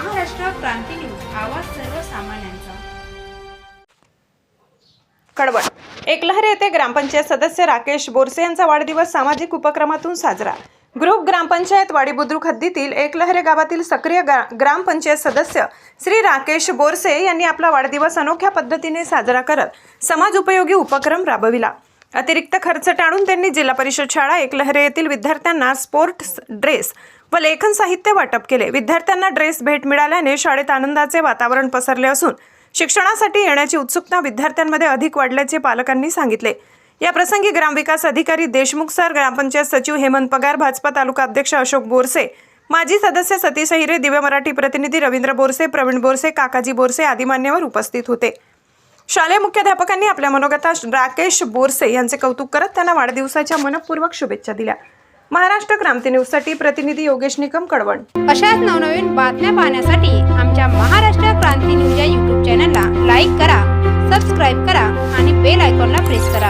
क्रांती news आवाज सर्वसामान्यांचा. कडवट. एकलहर येथे ग्रामपंचायत सदस्य राकेश बोरसे यांचा वाढदिवस सामाजिक उपक्रमातून साजरा. ग्रुप ग्रामपंचायत वाडी बुद्रुक हद्दीतील एकलहरे गावातील सक्रिय ग्रामपंचायत सदस्य श्री राकेश बोरसे यांनी आपला वाढदिवस अनोख्या पद्धतीने साजरा करत समाज उपयोगी उपक्रम राबविला. अतिरिक्त खर्च टाळून त्यांनी जिल्हा परिषद शाळा एकलहरे येथील विद्यार्थ्यांना स्पोर्ट्स ड्रेस व लेखन साहित्य वाटप केले. विद्यार्थ्यांना ड्रेस भेट मिळाल्याने शाळेत आनंदाचे वातावरण पसरले असून शिक्षणासाठी येण्याची उत्सुकता विद्यार्थ्यांमध्ये अधिक वाढल्याचे पालकांनी सांगितले. या प्रसंगी ग्रामविकास अधिकारी देशमुख सर ग्रामपंचायत सचिव हेमंत पगार भाजपा तालुका अध्यक्ष अशोक बोरसे माजी सदस्य सतीश हिरे दिव्य मराठी प्रतिनिधी रवींद्र बोरसे प्रवीण बोरसे काकाजी बोरसे आदी मान्यवर उपस्थित होते. शालेय मुख्याध्यापकांनी आपल्या मनोगता राकेश बोरसे यांचे कौतुक करत त्यांना वाढदिवसाच्या मनपूर्वक शुभेच्छा दिल्या. महाराष्ट्र क्रांती न्यूजसाठी प्रतिनिधी योगेश निकम कडवण. अशाच नवनवीन बातम्या पाहण्यासाठी आमच्या महाराष्ट्र क्रांती न्यूज या यूट्यूब चॅनलला लाईक करा सबस्क्राईब करा आणि बेल आयकॉनला प्रेस करा.